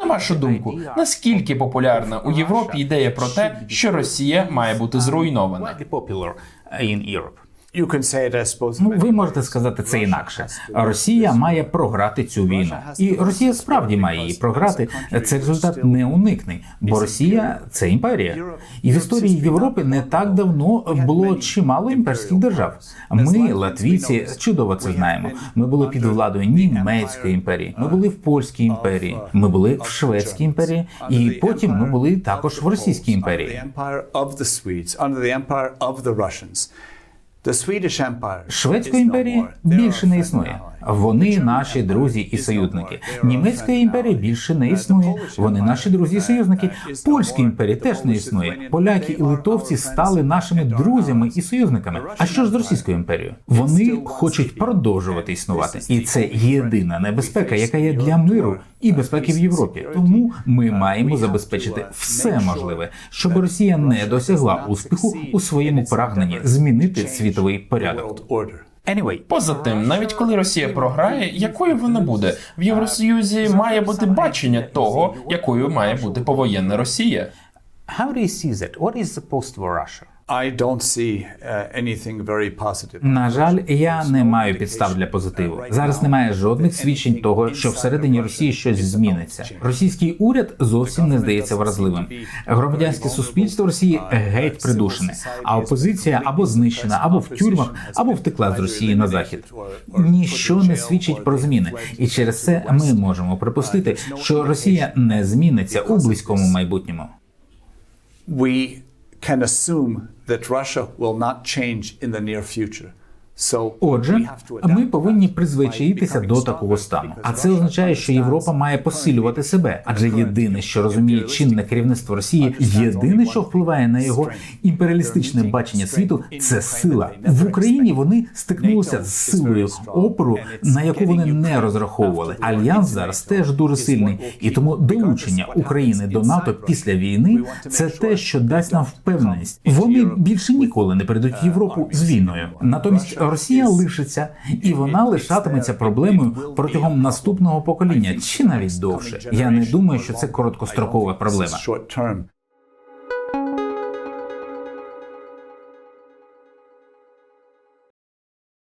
На вашу думку, наскільки популярна у Європі ідея про те, що Росія має бути зруйнована? Ну, ви можете сказати це інакше. Росія має програти цю війну, і Росія справді має її програти. Цей результат не уникний, бо Росія це імперія. І в історії Європи не так давно було чимало імперських держав. Ми, латвійці, чудово це знаємо. Ми були під владою німецької імперії. Ми були в польській імперії. Ми були в шведській імперії, і потім ми були також в російській Under the імперії. Шведської імперії більше не існує. Вони наші друзі і союзники. Німецька імперія більше не існує. Вони наші друзі і союзники. Польська імперія теж не існує. Поляки і литовці стали нашими друзями і союзниками. А що ж з Російською імперією? Вони хочуть продовжувати існувати, і це єдина небезпека, яка є для миру і безпеки в Європі. Тому ми маємо забезпечити все можливе, щоб Росія не досягла успіху у своєму прагненні змінити світовий порядок. Order. Поза тим, навіть коли Росія програє, якою вона буде? В Євросоюзі має бути бачення того, якою має бути повоєнна Росія. How do you see that? What is the post-war Russia? I don't see uh, anything very positive. На жаль, я не маю підстав для позитиву. Зараз немає жодних свідчень того, що всередині Росії щось зміниться. Російський уряд зовсім не здається вразливим. Громадянське суспільство Росії геть придушене, а опозиція або знищена, або в тюрмах, або втекла з Росії на захід. Ніщо не свідчить про зміни, і через це ми можемо припустити, що Росія не зміниться у близькому майбутньому. We can assume that Russia will not change in the near future. Отже, ми повинні призвичаїтися до такого стану. А це означає, що Європа має посилювати себе, адже єдине, що розуміє чинне керівництво Росії, єдине, що впливає на його імперіалістичне бачення світу, це сила. В Україні вони стикнулися з силою опору, на яку вони не розраховували. Альянс зараз теж дуже сильний, і тому долучення України до НАТО після війни це те, що дасть нам впевненість. Вони більше ніколи не прийдуть в Європу з війною. Натомість Росія лишиться, і вона лишатиметься проблемою протягом наступного покоління, чи навіть довше. Я не думаю, що це короткострокова проблема.